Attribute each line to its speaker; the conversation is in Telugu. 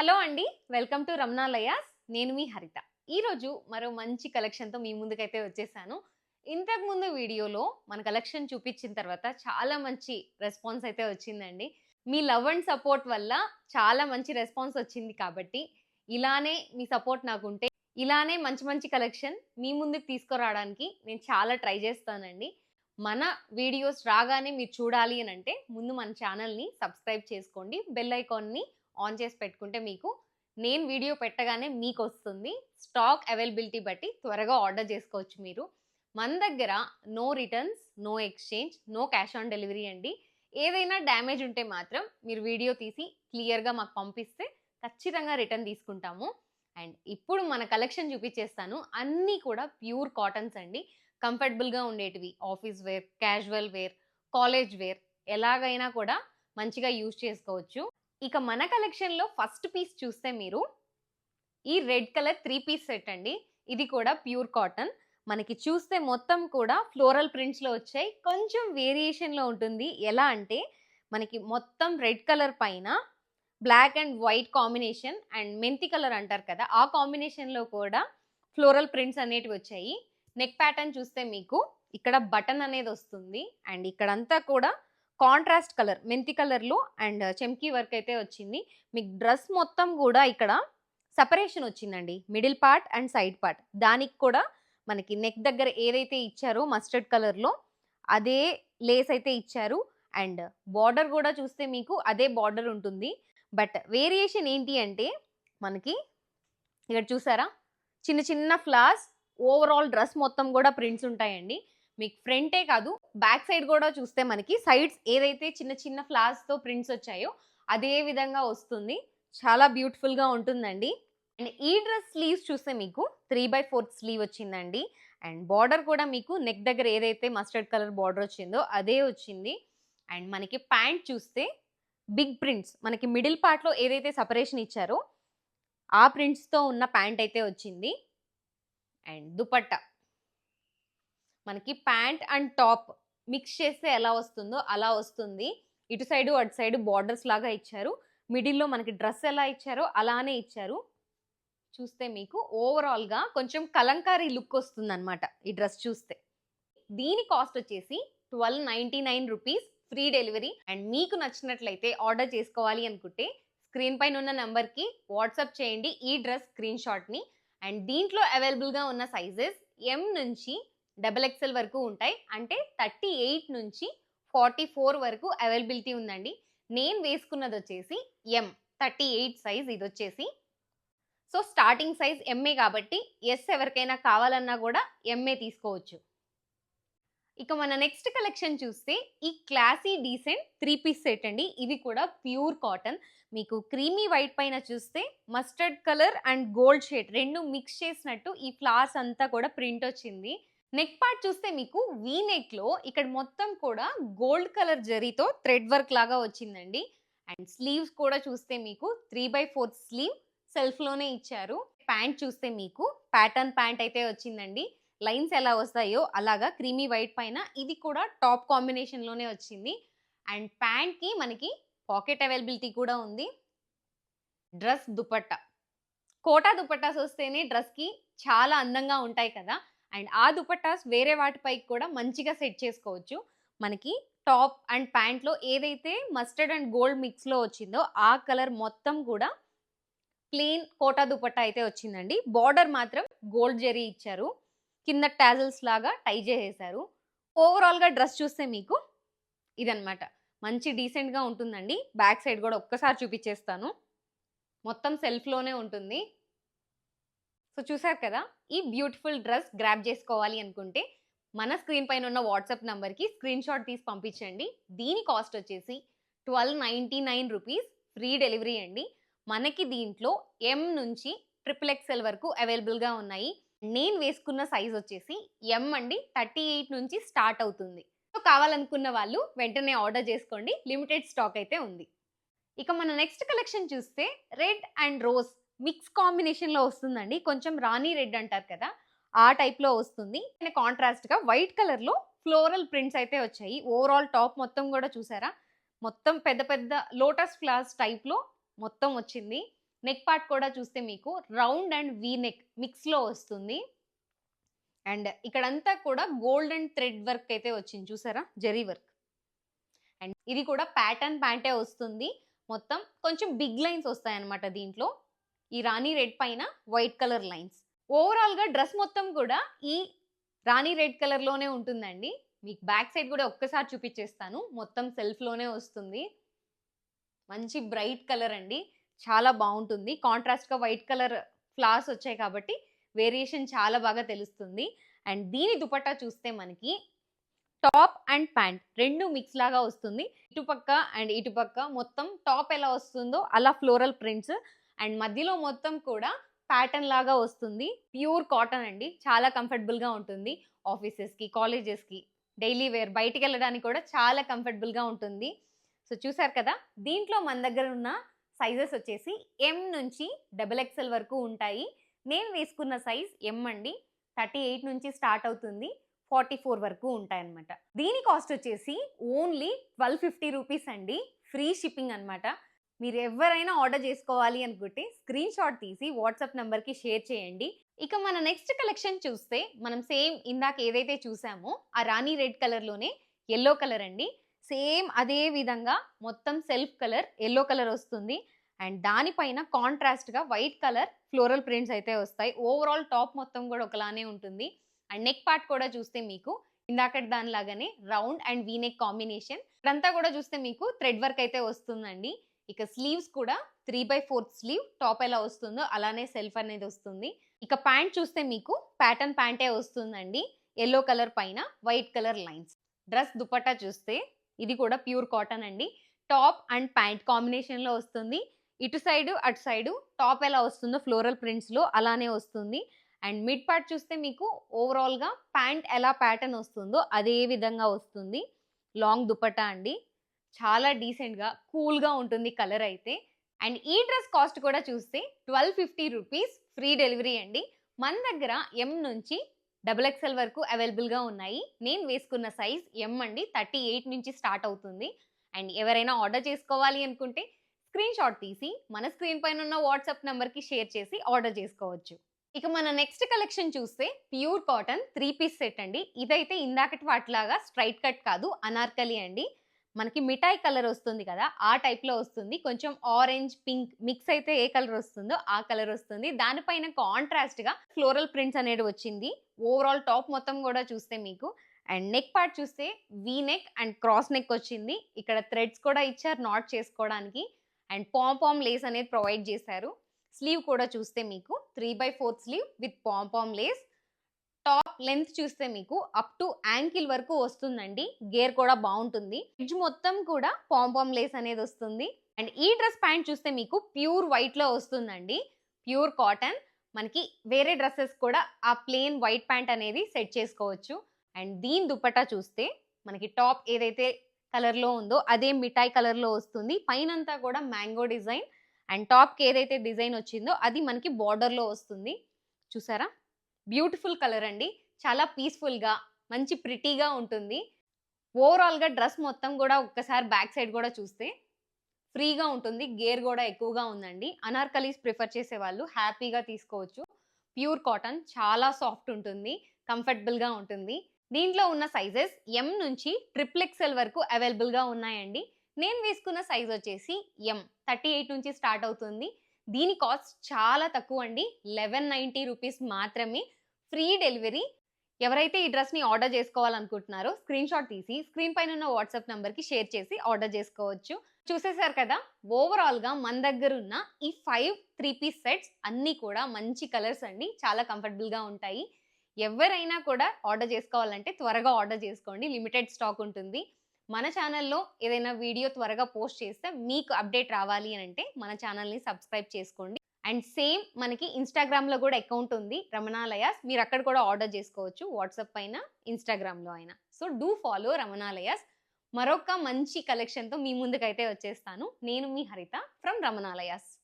Speaker 1: హలో అండి వెల్కమ్ టు రమణాలయాస్ నేను మీ హరిత. ఈరోజు మరో మంచి కలెక్షన్తో మీ ముందుకైతే వచ్చేసాను. ఇంతకుముందు వీడియోలో మన కలెక్షన్ చూపించిన తర్వాత చాలా మంచి రెస్పాన్స్ అయితే వచ్చిందండి. మీ లవ్ అండ్ సపోర్ట్ వల్ల చాలా మంచి రెస్పాన్స్ వచ్చింది కాబట్టి ఇలానే మీ సపోర్ట్ నాకుంటే ఇలానే మంచి మంచి కలెక్షన్ మీ ముందుకు తీసుకురావడానికి నేను చాలా ట్రై చేస్తానండి. మన వీడియోస్ రాగానే మీరు చూడాలి అని అంటే ముందు మన ఛానల్ని సబ్స్క్రైబ్ చేసుకోండి. బెల్ ఐకాన్ని ఆన్ చేసి పెట్టుకుంటే మీకు నేను వీడియో పెట్టగానే మీకు వస్తుంది. స్టాక్ అవైలబిలిటీ బట్టి త్వరగా ఆర్డర్ చేసుకోవచ్చు మీరు. మన దగ్గర no returns no exchange no cash on delivery అండి. ఏదైనా డ్యామేజ్ ఉంటే మాత్రం మీరు వీడియో తీసి క్లియర్గా మాకు పంపిస్తే ఖచ్చితంగా రిటర్న్ తీసుకుంటాము. అండ్ ఇప్పుడు మన కలెక్షన్ చూపించేస్తాను. అన్నీ కూడా ప్యూర్ కాటన్స్ అండి. కంఫర్టబుల్గా ఉండేటివి. Office wear casual wear college wear ఎలాగైనా కూడా మంచిగా యూజ్ చేసుకోవచ్చు. ఇక మన కలెక్షన్లో ఫస్ట్ పీస్ చూస్తే మీరు ఈ red colour three piece set అండి. ఇది కూడా ప్యూర్ కాటన్ మనకి చూస్తే మొత్తం కూడా ఫ్లోరల్ ప్రింట్స్లో వచ్చాయి. కొంచెం వేరియేషన్లో ఉంటుంది. ఎలా అంటే మనకి మొత్తం రెడ్ కలర్ పైన black and white combination and మెంతి కలర్ అంటారు కదా ఆ కాంబినేషన్లో కూడా ఫ్లోరల్ ప్రింట్స్ అనేటివి వచ్చాయి. నెక్ ప్యాటర్న్ చూస్తే మీకు ఇక్కడ బటన్ అనేది వస్తుంది. అండ్ ఇక్కడంతా కూడా కాంట్రాస్ట్ కలర్ మెంతి కలర్లో అండ్ చెమ్కీ వర్క్ అయితే వచ్చింది. మీకు డ్రెస్ మొత్తం కూడా ఇక్కడ సపరేషన్ వచ్చిందండి. Middle part and side part. దానికి కూడా మనకి నెక్ దగ్గర ఏదైతే ఇచ్చారో మస్టర్డ్ కలర్లో అదే లేస్ అయితే ఇచ్చారు. అండ్ బార్డర్ కూడా చూస్తే మీకు అదే బార్డర్ ఉంటుంది. బట్ వేరియేషన్ ఏంటి అంటే మనకి ఇక్కడ చూసారా? చిన్న చిన్న ఫ్లాస్ ఓవరాల్ డ్రెస్ మొత్తం కూడా ప్రింట్స్ ఉంటాయండి. మీకు ఫ్రంటే కాదు బ్యాక్ సైడ్ కూడా చూస్తే మనకి సైడ్స్ ఏదైతే చిన్న చిన్న ఫ్లాస్తో ప్రింట్స్ వచ్చాయో అదే విధంగా వస్తుంది. చాలా బ్యూటిఫుల్గా ఉంటుందండి. అండ్ ఈ డ్రెస్ స్లీవ్స్ చూస్తే మీకు త్రీ బై ఫోర్త్ స్లీవ్ వచ్చిందండి. అండ్ బార్డర్ కూడా మీకు నెక్ దగ్గర ఏదైతే మస్టర్డ్ కలర్ బార్డర్ వచ్చిందో అదే వచ్చింది. అండ్ మనకి ప్యాంట్ చూస్తే బిగ్ ప్రింట్స్ మనకి మిడిల్ పార్ట్లో ఏదైతే సపరేషన్ ఇచ్చారో ఆ ప్రింట్స్తో ఉన్న ప్యాంట్ అయితే వచ్చింది. అండ్ దుపట్టా మనకి ప్యాంట్ అండ్ టాప్ మిక్స్ చేస్తే ఎలా వస్తుందో అలా వస్తుంది. ఇటు సైడు అటు సైడు బార్డర్స్ లాగా ఇచ్చారు. మిడిల్లో మనకి డ్రెస్ ఎలా ఇచ్చారో అలానే ఇచ్చారు. చూస్తే మీకు ఓవరాల్గా కొంచెం కలంకారీ లుక్ వస్తుంది అనమాట ఈ డ్రెస్ చూస్తే. దీని కాస్ట్ వచ్చేసి twelve ninety nine rupees free delivery. And మీకు నచ్చినట్లయితే ఆర్డర్ చేసుకోవాలి అనుకుంటే స్క్రీన్ పైన ఉన్న నెంబర్కి వాట్సాప్ చేయండి ఈ డ్రెస్ స్క్రీన్ షాట్ని. అండ్ దీంట్లో అవైలబుల్గా ఉన్న సైజెస్ ఎం నుంచి డబల్ ఎక్స్ఎల్ వరకు ఉంటాయి. అంటే థర్టీ ఎయిట్ నుంచి ఫార్టీ ఫోర్ వరకు అవైలబిలిటీ ఉందండి. నేను వేసుకున్నది వచ్చేసి ఎం థర్టీ ఎయిట్ సైజ్ ఇది వచ్చేసి. సో స్టార్టింగ్ సైజ్ ఎంఏ కాబట్టి ఎస్ ఎవరికైనా కావాలన్నా కూడా ఎంఏ తీసుకోవచ్చు. ఇక మన నెక్స్ట్ కలెక్షన్ చూస్తే ఈ classy decent three piece set అండి. ఇది కూడా ప్యూర్ కాటన్ మీకు క్రీమీ వైట్ పైన చూస్తే mustard colour and gold shade రెండు మిక్స్ చేసినట్టు ఈ ఫ్లాస్ అంతా కూడా ప్రింట్ వచ్చింది. నెక్ పార్ట్ చూస్తే మీకు వీ నెక్లో ఇక్కడ మొత్తం కూడా గోల్డ్ కలర్ జరీతో థ్రెడ్ వర్క్ లాగా వచ్చిందండి. అండ్ స్లీవ్స్ కూడా చూస్తే మీకు త్రీ బై ఫోర్త్ స్లీవ్ సెల్ఫ్లోనే ఇచ్చారు. ప్యాంట్ చూస్తే మీకు ప్యాటర్న్ ప్యాంట్ అయితే వచ్చిందండి. లైన్స్ ఎలా వస్తాయో అలాగా క్రీమీ వైట్ పైన ఇది కూడా టాప్ కాంబినేషన్లోనే వచ్చింది. అండ్ ప్యాంట్కి మనకి పాకెట్ అవైలబిలిటీ కూడా ఉంది. డ్రెస్ దుపట్టా. కోటా దుపట్టాస్ వస్తేనే డ్రెస్కి చాలా అందంగా ఉంటాయి కదా. అండ్ ఆ దుపట్టాస్ వేరే వాటిపైకి కూడా మంచిగా సెట్ చేసుకోవచ్చు. మనకి టాప్ అండ్ ప్యాంట్లో ఏదైతే మస్టర్డ్ అండ్ గోల్డ్ మిక్స్లో వచ్చిందో ఆ కలర్ మొత్తం కూడా ప్లెయిన్ కోటా దుపట్టా అయితే వచ్చిందండి. బార్డర్ మాత్రం గోల్డ్ జెరీ ఇచ్చారు. కింద టాజల్స్ లాగా టై చేసేసారు. ఓవరాల్గా డ్రెస్ చూస్తే మీకు ఇదనమాట మంచి డీసెంట్గా ఉంటుందండి. బ్యాక్ సైడ్ కూడా ఒక్కసారి చూపించేస్తాను మొత్తం సెల్ఫ్లోనే ఉంటుంది. సో చూసారు కదా ఈ బ్యూటిఫుల్ డ్రెస్ గ్రాప్ చేసుకోవాలి అనుకుంటే మన స్క్రీన్ పైన ఉన్న వాట్సాప్ నెంబర్కి స్క్రీన్ షాట్ తీసి పంపించండి. దీని కాస్ట్ వచ్చేసి twelve ninety nine rupees free delivery అండి. మనకి దీంట్లో ఎం నుంచి ట్రిపుల్ ఎక్స్ఎల్ వరకు అవైలబుల్గా ఉన్నాయి. నేను వేసుకున్న సైజ్ వచ్చేసి ఎం అండి థర్టీ ఎయిట్ నుంచి స్టార్ట్ అవుతుంది. సో కావాలనుకున్న వాళ్ళు వెంటనే ఆర్డర్ చేసుకోండి. లిమిటెడ్ స్టాక్ అయితే ఉంది. ఇక మన నెక్స్ట్ కలెక్షన్ చూస్తే రెడ్ అండ్ రోజ్ మిక్స్ కాంబినేషన్లో వస్తుందండి. కొంచెం రాణి రెడ్ అంటారు కదా ఆ టైప్లో వస్తుంది. అండ్ కాంట్రాస్ట్గా వైట్ కలర్లో ఫ్లోరల్ ప్రింట్స్ అయితే వచ్చాయి. ఓవరాల్ టాప్ మొత్తం కూడా చూసారా? మొత్తం పెద్ద పెద్ద లోటస్ ఫ్లవర్స్ టైప్లో మొత్తం వచ్చింది. నెక్ పార్ట్ కూడా చూస్తే మీకు రౌండ్ అండ్ వీ నెక్ మిక్స్లో వస్తుంది. అండ్ ఇక్కడంతా కూడా గోల్డ్ అండ్ థ్రెడ్ వర్క్ అయితే వచ్చింది. చూసారా? జరీ వర్క్. అండ్ ఇది కూడా ప్యాటర్న్ ప్యాంటే వస్తుంది. మొత్తం కొంచెం బిగ్ లైన్స్ వస్తాయన్నమాట దీంట్లో. ఈ రాణి రెడ్ పైన వైట్ కలర్ లైన్స్. ఓవరాల్గా డ్రెస్ మొత్తం కూడా ఈ రాణి రెడ్ కలర్లోనే ఉంటుందండి. మీకు బ్యాక్ సైడ్ కూడా ఒక్కసారి చూపించేస్తాను. మొత్తం సెల్ఫ్లోనే వస్తుంది. మంచి బ్రైట్ కలర్ అండి. చాలా బాగుంటుంది. కాంట్రాస్ట్గా వైట్ కలర్ ఫ్లవర్స్ వచ్చాయి కాబట్టి వేరియేషన్ చాలా బాగా తెలుస్తుంది. అండ్ దీని దుపట్టా చూస్తే మనకి టాప్ అండ్ ప్యాంట్ రెండు మిక్స్ లాగా వస్తుంది. ఇటుపక్క అండ్ ఇటుపక్క మొత్తం టాప్ ఎలా వస్తుందో అలా ఫ్లోరల్ ప్రింట్స్ అండ్ మధ్యలో మొత్తం కూడా ప్యాటర్న్ లాగా వస్తుంది. ప్యూర్ కాటన్ అండి. చాలా కంఫర్టబుల్గా ఉంటుంది. ఆఫీసెస్కి కాలేజెస్కి డైలీ వేర్ బయటికి వెళ్ళడానికి కూడా చాలా కంఫర్టబుల్గా ఉంటుంది. సో చూసారు కదా? దీంట్లో మన దగ్గర ఉన్న సైజెస్ వచ్చేసి ఎం నుంచి డబుల్ ఎక్స్ఎల్ వరకు ఉంటాయి. నేను వేసుకున్న సైజ్ ఎం అండి. థర్టీ ఎయిట్ నుంచి స్టార్ట్ అవుతుంది. ఫార్టీ ఫోర్ వరకు ఉంటాయన్నమాట. దీని కాస్ట్ వచ్చేసి ఓన్లీ ట్వెల్వ్ ఫిఫ్టీ రూపీస్ అండి. ఫ్రీ షిప్పింగ్ అన్నమాట. మీరు ఎవరైనా ఆర్డర్ చేసుకోవాలి అనుకుంటే స్క్రీన్ షాట్ తీసి వాట్సాప్ నెంబర్కి షేర్ చేయండి. ఇక మన నెక్స్ట్ కలెక్షన్ చూస్తే మనం సేమ్ ఇందాక ఏదైతే చూసామో ఆ రాణి రెడ్ కలర్లోనే ఎల్లో కలర్ అండి. సేమ్ అదే విధంగా మొత్తం సెల్ఫ్ కలర్ ఎల్లో కలర్ వస్తుంది. అండ్ దానిపైన కాంట్రాస్ట్గా వైట్ కలర్ ఫ్లోరల్ ప్రింట్స్ అయితే వస్తాయి. ఓవరాల్ టాప్ మొత్తం కూడా ఒకలానే ఉంటుంది. అండ్ నెక్ పార్ట్ కూడా చూస్తే మీకు ఇందాకటి దానిలాగానే round and v neck combination. ఇదంతా కూడా చూస్తే మీకు థ్రెడ్ వర్క్ అయితే వస్తుందండి. ఇక స్లీవ్స్ కూడా three by fourth sleeve top ఎలా వస్తుందో అలానే సెల్ఫ్ అనేది వస్తుంది. ఇక ప్యాంట్ చూస్తే మీకు ప్యాటర్న్ ప్యాంటే వస్తుందండి. ఎల్లో కలర్ పైన white colour lines dress dupatta చూస్తే ఇది కూడా ప్యూర్ కాటన్ అండి. టాప్ అండ్ ప్యాంట్ కాంబినేషన్లో వస్తుంది. ఇటు సైడు అటు సైడు టాప్ ఎలా వస్తుందో ఫ్లోరల్ ప్రింట్స్లో అలానే వస్తుంది. అండ్ మిడ్ పార్ట్ చూస్తే మీకు ఓవరాల్గా ప్యాంట్ ఎలా ప్యాటర్న్ వస్తుందో అదే విధంగా వస్తుంది. లాంగ్ దుపట్టా అండి. చాలా డీసెంట్గా కూల్గా ఉంటుంది కలర్ అయితే. అండ్ ఈ డ్రెస్ కాస్ట్ కూడా చూస్తే twelve fifty rupees free delivery అండి. మన దగ్గర ఎం నుంచి డబుల్ ఎక్స్ఎల్ వరకు అవైలబుల్గా ఉన్నాయి. నేను వేసుకున్న సైజ్ ఎం అండి. థర్టీ ఎయిట్ నుంచి స్టార్ట్ అవుతుంది. అండ్ ఎవరైనా ఆర్డర్ చేసుకోవాలి అనుకుంటే స్క్రీన్ షాట్ తీసి మన స్క్రీన్ పైన ఉన్న వాట్సాప్ నెంబర్కి షేర్ చేసి ఆర్డర్ చేసుకోవచ్చు. ఇక మన నెక్స్ట్ కలెక్షన్ చూస్తే pure cotton three piece set అండి. ఇదైతే ఇందాకటి వాటిలాగా స్ట్రైట్ కట్ కాదు అనార్కలి అండి. మనకి మిఠాయి కలర్ వస్తుంది కదా ఆ టైప్లో వస్తుంది. కొంచెం ఆరెంజ్ పింక్ మిక్స్ అయితే ఏ కలర్ వస్తుందో ఆ కలర్ వస్తుంది. దానిపైన కాంట్రాస్ట్గా ఫ్లోరల్ ప్రింట్స్ అనేది వచ్చింది. ఓవరాల్ టాప్ మొత్తం కూడా చూస్తే మీకు. అండ్ నెక్ పార్ట్ చూస్తే V neck and cross neck వచ్చింది. ఇక్కడ థ్రెడ్స్ కూడా ఇచ్చారు నాట్ చేసుకోవడానికి. అండ్ పామ్ లేస్ అనేది ప్రొవైడ్ చేశారు. స్లీవ్ కూడా చూస్తే మీకు three by fourth sleeve with palm lace. Length చూస్తే మీకు అప్ టు యాంకిల్ వరకు వస్తుందండి. గేర్ కూడా బాగుంటుంది. ఎడ్జ్ మొత్తం కూడా పాంపామ్ లేస్ అనేది వస్తుంది. అండ్ ఈ డ్రెస్ ప్యాంట్ చూస్తే మీకు ప్యూర్ వైట్లో వస్తుందండి. Pure cotton. మనకి వేరే డ్రెస్సెస్ కూడా ఆ ప్లెయిన్ వైట్ ప్యాంట్ అనేది సెట్ చేసుకోవచ్చు. అండ్ దీని దుపట్టా చూస్తే మనకి టాప్ ఏదైతే కలర్లో ఉందో అదే మిఠాయి కలర్లో వస్తుంది. పైనంతా కూడా మ్యాంగో డిజైన్. అండ్ టాప్కి ఏదైతే డిజైన్ వచ్చిందో అది మనకి బార్డర్లో వస్తుంది. చూసారా? బ్యూటిఫుల్ కలర్ అండి. చాలా పీస్ఫుల్గా మంచి ప్రిటీగా ఉంటుంది. ఓవరాల్గా డ్రెస్ మొత్తం కూడా ఒక్కసారి బ్యాక్ సైడ్ కూడా చూస్తే ఫ్రీగా ఉంటుంది. గేర్ కూడా ఎక్కువగా ఉందండి. అనార్కలీస్ ప్రిఫర్ చేసే వాళ్ళు హ్యాపీగా తీసుకోవచ్చు. ప్యూర్ కాటన్ చాలా సాఫ్ట్ ఉంటుంది కంఫర్టబుల్గా ఉంటుంది. దీంట్లో ఉన్న సైజెస్ ఎం నుంచి ట్రిపుల్ ఎక్స్ఎల్ వరకు అవైలబుల్గా ఉన్నాయండి. నేను వేసుకున్న సైజ్ వచ్చేసి ఎం థర్టీ ఎయిట్ నుంచి స్టార్ట్ అవుతుంది. దీని కాస్ట్ చాలా తక్కువ అండి లెవెన్ నైంటీ రూపీస్ మాత్రమే. ఫ్రీ డెలివరీ ఎవరైతే ఈ డ్రెస్ని ఆర్డర్ చేసుకోవాలనుకుంటున్నారో స్క్రీన్ షాట్ తీసి స్క్రీన్ పైన ఉన్న వాట్సాప్ నెంబర్కి షేర్ చేసి ఆర్డర్ చేసుకోవచ్చు. చూసేశారు కదా ఓవరాల్గా మన దగ్గర ఉన్న ఈ ఫైవ్ త్రీ పీస్ సెట్స్ అన్నీ కూడా మంచి కలర్స్ అండి చాలా కంఫర్టబుల్గా ఉంటాయి. ఎవరైనా కూడా ఆర్డర్ చేసుకోవాలంటే త్వరగా ఆర్డర్ చేసుకోండి లిమిటెడ్ స్టాక్ ఉంటుంది. మన ఛానల్లో ఏదైనా వీడియో త్వరగా పోస్ట్ చేస్తే మీకు అప్డేట్ రావాలి అని అంటే మన ఛానల్ని సబ్స్క్రైబ్ చేసుకోండి. అండ్ సేమ్ మనకి ఇన్స్టాగ్రామ్లో కూడా అకౌంట్ ఉంది. రమణాలయాస్. మీరు అక్కడ కూడా ఆర్డర్ చేసుకోవచ్చు. వాట్సాప్ పైన ఇన్స్టాగ్రామ్లో అయినా. So do follow Ramanalayas. మరొక మంచి కలెక్షన్తో మీ ముందుకైతే వచ్చేస్తాను. నేను మీ హరిత ఫ్రమ్ రమణాలయాస్.